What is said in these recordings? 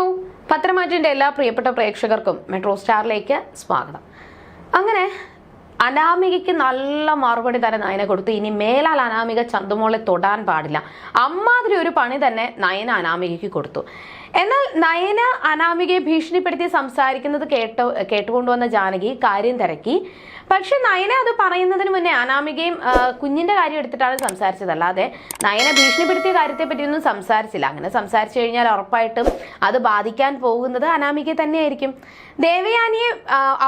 Hello പത്രമാറ്റിന്റെ എല്ലാ പ്രിയപ്പെട്ട പ്രേക്ഷകർക്കും മെട്രോ സ്റ്റാറിലേക്ക് സ്വാഗതം. അങ്ങനെ അനാമികയ്ക്ക് നല്ല മറുപടി തന്നെ നയന കൊടുത്തു. ഇനി മേലാൽ അനാമിക ചന്തുമോളെ തൊടാൻ പാടില്ല. അമ്മാതിരി ഒരു പണി തന്നെ നയന അനാമികയ്ക്ക് കൊടുത്തു. എന്നാൽ നയന അനാമികയെ ഭീഷണിപ്പെടുത്തി സംസാരിക്കുന്നത് കേട്ട് കേട്ടുകൊണ്ടുവന്ന ജാനകി കാര്യം തിരക്കി. പക്ഷെ നയന അത് പറയുന്നതിന് മുന്നേ അനാമികയും കുഞ്ഞിന്റെ കാര്യം എടുത്തിട്ടാണ് സംസാരിച്ചത്. അല്ലാതെ നയന ഭീഷണിപ്പെടുത്തിയ കാര്യത്തെ പറ്റിയൊന്നും സംസാരിച്ചില്ല. അങ്ങനെ സംസാരിച്ചു കഴിഞ്ഞാൽ ഉറപ്പായിട്ടും അത് ബാധിക്കാൻ പോകുന്നത് അനാമികയെ തന്നെയായിരിക്കും. ദേവയാനിയെ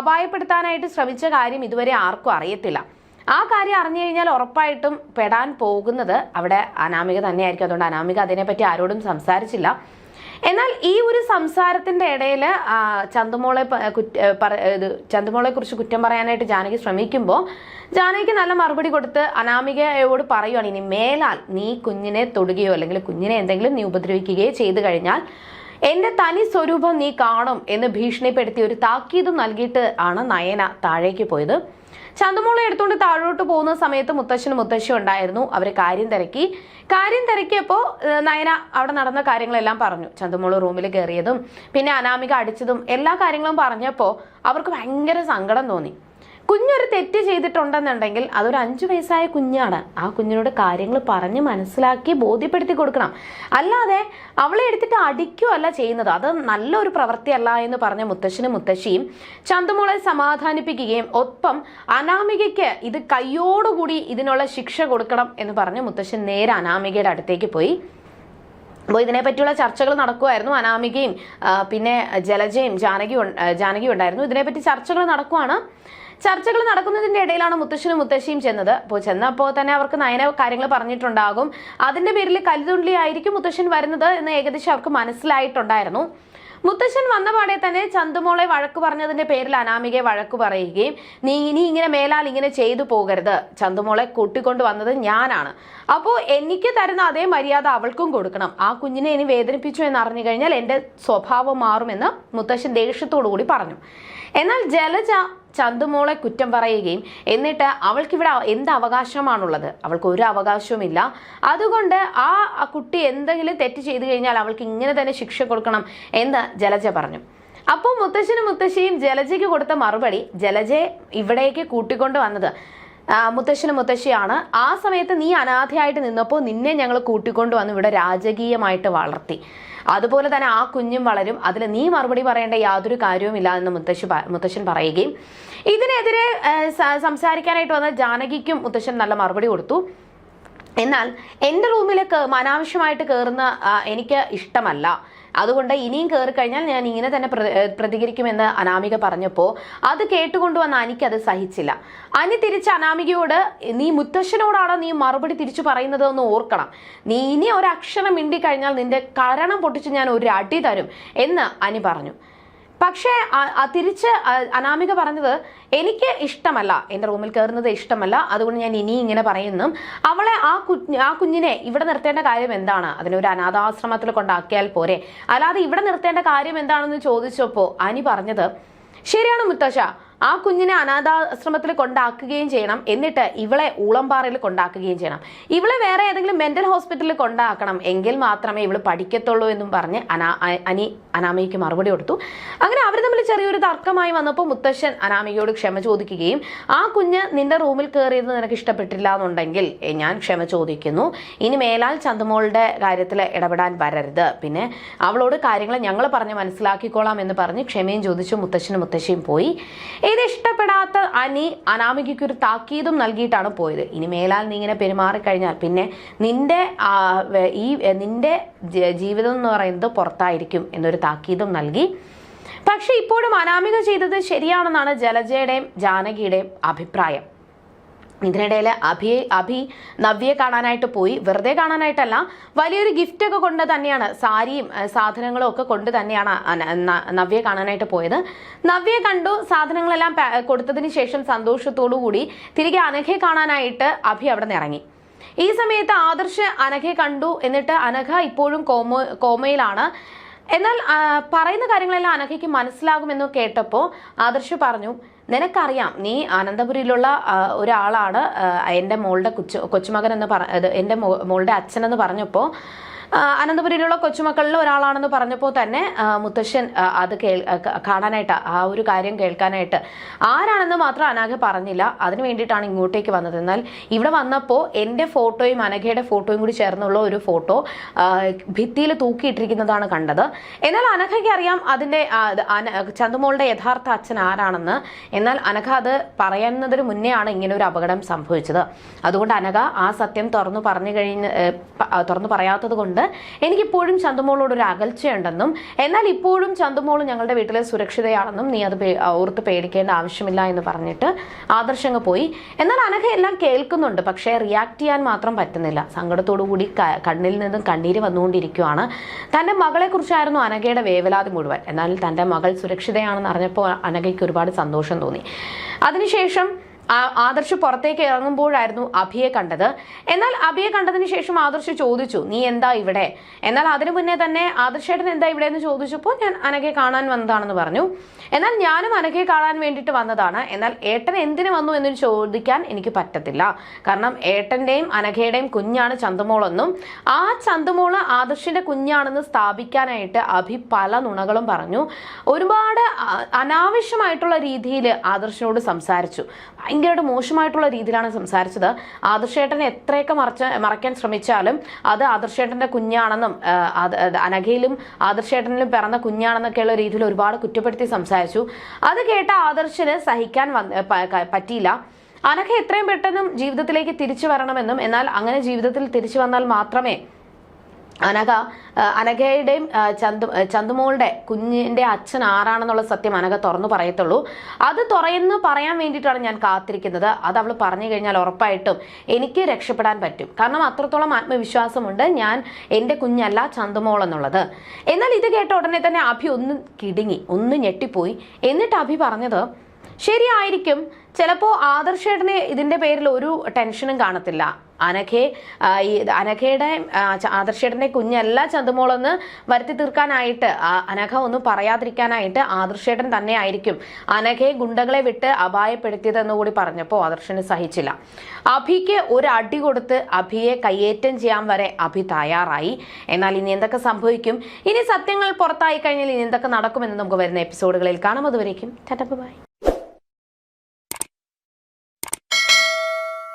അപായപ്പെടുത്താനായിട്ട് ശ്രമിച്ച കാര്യം ഇതുവരെ ആർക്കും അറിയത്തില്ല. ആ കാര്യം അറിഞ്ഞു കഴിഞ്ഞാൽ ഉറപ്പായിട്ടും പെടാൻ പോകുന്നത് അവിടെ അനാമിക തന്നെയായിരിക്കും. അതുകൊണ്ട് അനാമിക അതിനെപ്പറ്റി ആരോടും സംസാരിച്ചില്ല. എന്നാൽ ഈ ഒരു സംസാരത്തിന്റെ ഇടയിൽ ചന്തുമോളെ ഇത് ചന്തുമോളെ കുറിച്ച് കുറ്റം പറയാനായിട്ട് ജാനകി ശ്രമിക്കുമ്പോൾ ജാനകിക്ക് നല്ല മറുപടി കൊടുത്ത് അനാമികയോട് പറയുവാണ് ഇനി മേലാൽ നീ കുഞ്ഞിനെ തൊടുകയോ അല്ലെങ്കിൽ കുഞ്ഞിനെ എന്തെങ്കിലും നീ ഉപദ്രവിക്കുകയോ ചെയ്തു കഴിഞ്ഞാൽ എന്റെ തനി സ്വരൂപം നീ കാണും എന്ന് ഭീഷണിപ്പെടുത്തി ഒരു താക്കീതും നൽകിയിട്ട് ആണ് നയന താഴേക്ക് പോയത്. ചന്തുമോളെ എടുത്തുകൊണ്ട് താഴോട്ട് പോകുന്ന സമയത്ത് മുത്തശ്ശനും മുത്തശ്ശിയും ഉണ്ടായിരുന്നു. അവർ കാര്യം തിരക്കി. കാര്യം തിരക്കിയപ്പോൾ നയന അവിടെ നടന്ന കാര്യങ്ങളെല്ലാം പറഞ്ഞു. ചന്തമോൾ റൂമിൽ കയറിയതും പിന്നെ അനാമിക അടിച്ചതും എല്ലാ കാര്യങ്ങളും പറഞ്ഞപ്പോൾ അവർക്ക് ഭയങ്കര സങ്കടം തോന്നി. കുഞ്ഞൊരു തെറ്റ് ചെയ്തിട്ടുണ്ടെന്നുണ്ടെങ്കിൽ അതൊരു അഞ്ചു വയസ്സായ കുഞ്ഞാണ്. ആ കുഞ്ഞിനോട് കാര്യങ്ങൾ പറഞ്ഞ് മനസ്സിലാക്കി ബോധ്യപ്പെടുത്തി കൊടുക്കണം. അല്ലാതെ അവളെ എടുത്തിട്ട് അടിക്കുകയല്ല ചെയ്യുന്നത്. അത് നല്ലൊരു പ്രവൃത്തിയല്ല എന്ന് പറഞ്ഞ മുത്തശ്ശനും മുത്തശ്ശിയും ചന്തുമോളെ സമാധാനിപ്പിക്കുകയും ഒപ്പം അനാമികയ്ക്ക് ഇത് കയ്യോടുകൂടി ഇതിനുള്ള ശിക്ഷ കൊടുക്കണം എന്ന് പറഞ്ഞ് മുത്തശ്ശൻ നേരെ അനാമികയുടെ അടുത്തേക്ക് പോയി. അപ്പോൾ ഇതിനെപ്പറ്റിയുള്ള ചർച്ചകൾ നടക്കുമായിരുന്നു അനാമികയും പിന്നെ ജലജയും ജാനകിയും ജാനകിയും ഉണ്ടായിരുന്നു. ഇതിനെപ്പറ്റി ചർച്ചകൾ നടക്കുവാണ്. ചർച്ചകൾ നടക്കുന്നതിന്റെ ഇടയിലാണ് മുത്തശ്ശനും മുത്തശ്ശിയും ചെന്നത്. അപ്പോൾ ചെന്നപ്പോൾ തന്നെ അവർക്ക് നയന കാര്യങ്ങൾ പറഞ്ഞിട്ടുണ്ടാകും. അതിന്റെ പേരിൽ കലിതുള്ളി ആയിരിക്കും മുത്തശ്ശൻ വരുന്നത് എന്ന് ഏകദേശം അവർക്ക് മനസ്സിലായിട്ടുണ്ടായിരുന്നു. മുത്തശ്ശൻ വന്ന പാടെ തന്നെ ചന്തുമോളെ വഴക്ക് പറഞ്ഞതിന്റെ പേരിൽ അനാമികയെ വഴക്ക് പറയുകയും നീ ഇനി ഇങ്ങനെ മേലാൽ ഇങ്ങനെ ചെയ്തു പോകരുത്. ചന്തുമോളെ കൂട്ടിക്കൊണ്ട് വന്നത് ഞാനാണ്. അപ്പോൾ എനിക്ക് തരുന്ന അതേ മര്യാദ അവൾക്കും കൊടുക്കണം. ആ കുഞ്ഞിനെ ഇനി വേദനിപ്പിച്ചു എന്ന് അറിഞ്ഞു കഴിഞ്ഞാൽ എന്റെ സ്വഭാവം മാറുമെന്ന് മുത്തശ്ശൻ ദേഷ്യത്തോടു കൂടി പറഞ്ഞു. എന്നാൽ ജലജ ചന്തുമോളെ കുറ്റം പറയുകയും എന്നിട്ട് അവൾക്ക് അവൾക്കിവിടെ എന്ത് അവകാശമാണുള്ളത്? അവൾക്ക് ഒരു അവകാശവുമില്ല. അതുകൊണ്ട് ആ കുട്ടി എന്തെങ്കിലും തെറ്റ് ചെയ്തു കഴിഞ്ഞാൽ അവൾക്ക് ഇങ്ങനെ തന്നെ ശിക്ഷ കൊടുക്കണം എന്ന് ജലജ പറഞ്ഞു. അപ്പോൾ മുത്തശ്ശനും മുത്തശ്ശിയും ജലജയ്ക്ക് കൊടുത്ത മറുപടി ജലജയെ ഇവിടേക്ക് കൂട്ടിക്കൊണ്ട് വന്നത് മുത്തശ്ശനും മുത്തശ്ശിയാണ്. ആ സമയത്ത് നീ അനാഥയായിട്ട് നിന്നപ്പോൾ നിന്നെ ഞങ്ങൾ കൂട്ടിക്കൊണ്ടു വന്ന് ഇവിടെ രാജകീയമായിട്ട് വളർത്തി. അതുപോലെ തന്നെ ആ കുഞ്ഞും വളരും. അതിൽ നീ മറുപടി പറയേണ്ട യാതൊരു കാര്യവുമില്ല എന്ന് മുത്തശ്ശി മുത്തശ്ശൻ പറയുകയും. ഇതിനെതിരെ സംസാരിക്കാനായിട്ട് വന്ന ജാനകിക്കും മുത്തശ്ശൻ നല്ല മറുപടി കൊടുത്തു. എന്നാൽ എന്റെ റൂമിലേക്ക് അനാവശ്യമായിട്ട് കയറുന്ന എനിക്ക് ഇഷ്ടമല്ല. അതുകൊണ്ട് ഇനിയും കയറി കഴിഞ്ഞാൽ ഞാൻ ഇങ്ങനെ തന്നെ പ്ര- പ്രതികരിക്കുമെന്ന് അനാമിക പറഞ്ഞപ്പോൾ അത് കേട്ടുകൊണ്ടുവന്ന അനിക്ക് അത് സഹിച്ചില്ല. അനി തിരിച്ച് അനാമികയോട് നീ മുത്തശ്ശനോടാണോ നീ മറുപടി തിരിച്ചു പറയുന്നത് എന്ന് ഓർക്കണം. നീ ഇനി ഒരക്ഷരം മിണ്ടി കഴിഞ്ഞാൽ നിന്റെ കരണം പൊട്ടിച്ച് ഞാൻ ഒരു അടി തരും എന്ന് അനി പറഞ്ഞു. പക്ഷേ തിരിച്ച് അനാമിക പറഞ്ഞത് എനിക്ക് ഇഷ്ടമല്ല. എന്റെ റൂമിൽ കയറുന്നത് ഇഷ്ടമല്ല. അതുകൊണ്ട് ഞാൻ ഇനി ഇങ്ങനെ പറയുന്നു. അവളെ ആ കുഞ്ഞ് ആ കുഞ്ഞിനെ ഇവിടെ നിർത്തേണ്ട കാര്യം എന്താണ്? അതിനെ ഒരു അനാഥാശ്രമത്തിൽ കൊണ്ടാക്കിയാൽ പോരെ. അല്ലാതെ ഇവിടെ നിർത്തേണ്ട കാര്യം എന്താണെന്ന് ചോദിച്ചപ്പോൾ അനി പറഞ്ഞത് ശരിയാണ് മുത്തശ്ശ. ആ കുഞ്ഞിനെ അനാഥാശ്രമത്തിൽ കൊണ്ടാക്കുകയും ചെയ്യണം. എന്നിട്ട് ഇവളെ ഊളംപാറയിൽ കൊണ്ടാക്കുകയും ചെയ്യണം. ഇവളെ വേറെ ഏതെങ്കിലും മെന്റൽ ഹോസ്പിറ്റലിൽ കൊണ്ടാക്കണം. എങ്കിൽ മാത്രമേ ഇവൾ പഠിക്കത്തുള്ളൂ എന്നും പറഞ്ഞ് അനാ അനി അനാമികയ്ക്ക് മറുപടി കൊടുത്തു. അങ്ങനെ അവർ തമ്മിൽ ചെറിയൊരു തർക്കമായി വന്നപ്പോൾ മുത്തശ്ശൻ അനാമികയോട് ക്ഷമ ചോദിക്കുകയും ആ കുഞ്ഞ് നിന്റെ റൂമിൽ കയറിയത് നിനക്ക് ഇഷ്ടപ്പെട്ടില്ല എന്നുണ്ടെങ്കിൽ ഞാൻ ക്ഷമ ചോദിക്കുന്നു. ഇനി മേലാൽ ചന്തുമോളുടെ കാര്യത്തിൽ ഇടപെടാൻ വരരുത്. പിന്നെ അവളോട് കാര്യങ്ങൾ ഞങ്ങൾ പറഞ്ഞ് മനസ്സിലാക്കിക്കോളാം എന്ന് പറഞ്ഞ് ക്ഷമയും ചോദിച്ചു മുത്തശ്ശനും മുത്തശ്ശിയും പോയി. ഇത് ഇഷ്ടപ്പെടാത്ത അനി അനാമികയ്ക്ക് ഒരു താക്കീതും നൽകിയിട്ടാണ് പോയത്. ഇനി മേലാൽ നീ ഇങ്ങനെ പെരുമാറിക്കഴിഞ്ഞാൽ പിന്നെ നിന്റെ ഈ നിന്റെ ജീവിതം എന്ന് പറയുന്നത് പുറത്തായിരിക്കും എന്നൊരു താക്കീതും നൽകി. പക്ഷെ ഇപ്പോഴും അനാമിക ചെയ്തത് ശരിയാണെന്നാണ് ജലജയുടെയും ജാനകിയുടെയും അഭിപ്രായം. ഇതിനിടയിൽ അഭി അഭി നവ്യയെ കാണാനായിട്ട് പോയി. വെറുതെ കാണാനായിട്ടല്ല വലിയൊരു ഗിഫ്റ്റ് ഒക്കെ കൊണ്ട് തന്നെയാണ് സാരിയും സാധനങ്ങളും ഒക്കെ കൊണ്ട് തന്നെയാണ് നവ്യെ നവ്യയെ കാണാനായിട്ട് പോയത്. നവ്യയെ കണ്ടു സാധനങ്ങളെല്ലാം കൊടുത്തതിന് ശേഷം സന്തോഷത്തോടു കൂടി തിരികെ അനഘയെ കാണാനായിട്ട് അഭി അവിടെ നിന്ന് ഇറങ്ങി. ഈ സമയത്ത് ആദർശ് അനഘയെ കണ്ടു എന്നിട്ട് അനഘ ഇപ്പോഴും കോമോ കോമയിലാണ്. എന്നാൽ പറയുന്ന കാര്യങ്ങളെല്ലാം അനഘയ്ക്ക് മനസ്സിലാകുമെന്ന് കേട്ടപ്പോൾ ആദർശ് പറഞ്ഞു നിനക്കറിയാം നീ അനന്തപുരിയിലുള്ള ഒരാളാണ് എന്റെ മോളുടെ കൊച്ചു കൊച്ചുമകൻ എന്ന് പറ എന്റെ മോളുടെ അച്ഛനെന്ന് പറഞ്ഞപ്പോൾ അനന്തപുരിയിലുള്ള കൊച്ചുമക്കളിൽ ഒരാളാണെന്ന് പറഞ്ഞപ്പോൾ തന്നെ മുത്തശ്ശൻ അത് കേൾ കാണാനായിട്ട് ആ ഒരു കാര്യം കേൾക്കാനായിട്ട് ആരാണെന്ന് മാത്രം അനാഘ പറഞ്ഞില്ല. അതിന് വേണ്ടിയിട്ടാണ് ഇങ്ങോട്ടേക്ക് വന്നത്. എന്നാൽ ഇവിടെ വന്നപ്പോൾ എന്റെ ഫോട്ടോയും അനഘയുടെ ഫോട്ടോയും കൂടി ചേർന്നുള്ള ഒരു ഫോട്ടോ ഭിത്തിയിൽ തൂക്കിയിട്ടിരിക്കുന്നതാണ് കണ്ടത്. എന്നാൽ അനഘയ്ക്ക് അറിയാം അതിന്റെ ചന്തുമോളുടെ യഥാർത്ഥ അച്ഛൻ ആരാണെന്ന്. എന്നാൽ അനഘ അത് പറയുന്നതിന് മുന്നേ ആണ് ഇങ്ങനെ ഒരു അപകടം സംഭവിച്ചത്. അതുകൊണ്ട് അനഘ ആ സത്യം തുറന്നു പറഞ്ഞു കഴിഞ്ഞ് തുറന്നു പറയാത്തത് കൊണ്ട് എനിക്കിപ്പോഴും ചന്തുമോളോട് ഒരു അകൽച്ചയുണ്ടെന്നും എന്നാൽ ഇപ്പോഴും ചന്തുമോൾ ഞങ്ങളുടെ വീട്ടിലെ സുരക്ഷിതയാണെന്നും നീ അത് ഓർത്ത് പേടിക്കേണ്ട ആവശ്യമില്ല എന്ന് പറഞ്ഞിട്ട് ആദർശങ്ങ് പോയി. എന്നാൽ അനഘ എല്ലാം കേൾക്കുന്നുണ്ട് പക്ഷേ റിയാക്ട് ചെയ്യാൻ മാത്രം പറ്റുന്നില്ല. സങ്കടത്തോടു കൂടി കണ്ണിൽ നിന്നും കണ്ണീര് വന്നുകൊണ്ടിരിക്കുകയാണ് തന്റെ മകളെക്കുറിച്ചായിരുന്നു അനഘയുടെ വേവലാതി മുഴുവൻ. എന്നാൽ തന്റെ മകൾ സുരക്ഷിതയാണെന്ന് അറിഞ്ഞപ്പോൾ അനഘയ്ക്ക് ഒരുപാട് സന്തോഷം തോന്നി. അതിനുശേഷം ആദർശ് പുറത്തേക്ക് ഇറങ്ങുമ്പോഴായിരുന്നു അഭിയെ കണ്ടത്. എന്നാൽ അഭിയെ കണ്ടതിന് ശേഷം ആദർശ് ചോദിച്ചു നീ എന്താ ഇവിടെ? എന്നാൽ അതിനു മുന്നേ തന്നെ ആദർശേട്ടൻ എന്താ ഇവിടെ എന്ന് ചോദിച്ചപ്പോൾ ഞാൻ അനഘയെ കാണാൻ വന്നതാണെന്ന് പറഞ്ഞു. എന്നാൽ ഞാനും അനഘയെ കാണാൻ വേണ്ടിയിട്ട് വന്നതാണ്. എന്നാൽ ഏട്ടൻ എന്തിനു വന്നു എന്ന് ചോദിക്കാൻ എനിക്ക് പറ്റത്തില്ല. കാരണം ഏട്ടന്റെയും അനഘയുടെയും കുഞ്ഞാണ് ചന്തുമോളെന്നും ആ ചന്തുമോൾ ആദർശിന്റെ കുഞ്ഞാണെന്ന് സ്ഥാപിക്കാനായിട്ട് അഭി പല നുണകളും പറഞ്ഞു. ഒരുപാട് അനാവശ്യമായിട്ടുള്ള രീതിയിൽ ആദർശിനോട് സംസാരിച്ചു. ഭയങ്കരമായിട്ട് മോശമായിട്ടുള്ള രീതിയിലാണ് സംസാരിച്ചത്. ആദർശേട്ടനെ എത്രയൊക്കെ മറച്ച മറയ്ക്കാൻ ശ്രമിച്ചാലും അത് ആദർശേട്ടന്റെ കുഞ്ഞാണെന്നും അനഘയിലും ആദർശേട്ടനിലും പിറന്ന കുഞ്ഞാണെന്നൊക്കെയുള്ള രീതിയിൽ ഒരുപാട് കുറ്റപ്പെടുത്തി സംസാരിച്ചു. അത് കേട്ട ആദർശന് സഹിക്കാൻ പറ്റിയില്ല. അനഘ എത്രയും പെട്ടെന്നും ജീവിതത്തിലേക്ക് തിരിച്ചു വരണമെന്നും എന്നാൽ അങ്ങനെ ജീവിതത്തിൽ തിരിച്ചു വന്നാൽ മാത്രമേ അനഘ അനഘയുടെയും ചന്തു ചന്തുമോളുടെ കുഞ്ഞിന്റെ അച്ഛൻ ആരാണെന്നുള്ള സത്യം അനഘ തുറന്നു പറയത്തുള്ളൂ. അത് തുറയെന്ന് പറയാൻ വേണ്ടിയിട്ടാണ് ഞാൻ കാത്തിരിക്കുന്നത്. അത് അവൾ പറഞ്ഞു കഴിഞ്ഞാൽ ഉറപ്പായിട്ടും എനിക്ക് രക്ഷപ്പെടാൻ പറ്റും. കാരണം അത്രത്തോളം ആത്മവിശ്വാസമുണ്ട് ഞാൻ എന്റെ കുഞ്ഞല്ല ചന്തുമോൾ എന്നുള്ളത്. എന്നാൽ ഇത് കേട്ട ഉടനെ തന്നെ അഭി ഒന്ന് കിടുങ്ങി ഒന്ന് ഞെട്ടിപ്പോയി. എന്നിട്ട് അഭി പറഞ്ഞത് ശരിയായിരിക്കും. ചിലപ്പോൾ ആദർശേട്ടന് ഇതിന്റെ പേരിൽ ഒരു ടെൻഷനും കാണത്തില്ല. അനഘയെ ഈ അനഘയുടെ ആ, ച- ആദർശേട്ടന്റെ കുഞ്ഞല്ല ചന്തുമോളെന്ന് വരുത്തി തീർക്കാനായിട്ട് അനഘ ഒന്നും പറയാതിരിക്കാനായിട്ട് ആദർശേട്ടൻ തന്നെ ആയിരിക്കും അനഘയെ ഗുണ്ടകളെ വിട്ട് അപായപ്പെടുത്തിയതെന്ന് കൂടി പറഞ്ഞപ്പോൾ ആദർശന് സഹിച്ചില്ല. അഭിക്ക് ഒരു അടി കൊടുത്ത് അഭിയെ കയ്യേറ്റം ചെയ്യാൻ വരെ അഭി തയ്യാറായി. എന്നാൽ ഇനി എന്തൊക്കെ സംഭവിക്കും? ഇനി സത്യങ്ങൾ പുറത്തായി കഴിഞ്ഞാൽ ഇനി എന്തൊക്കെ നടക്കുമെന്ന് നമുക്ക് വരുന്ന എപ്പിസോഡുകളിൽ കാണാം. അതുവരേക്കും ബൈ.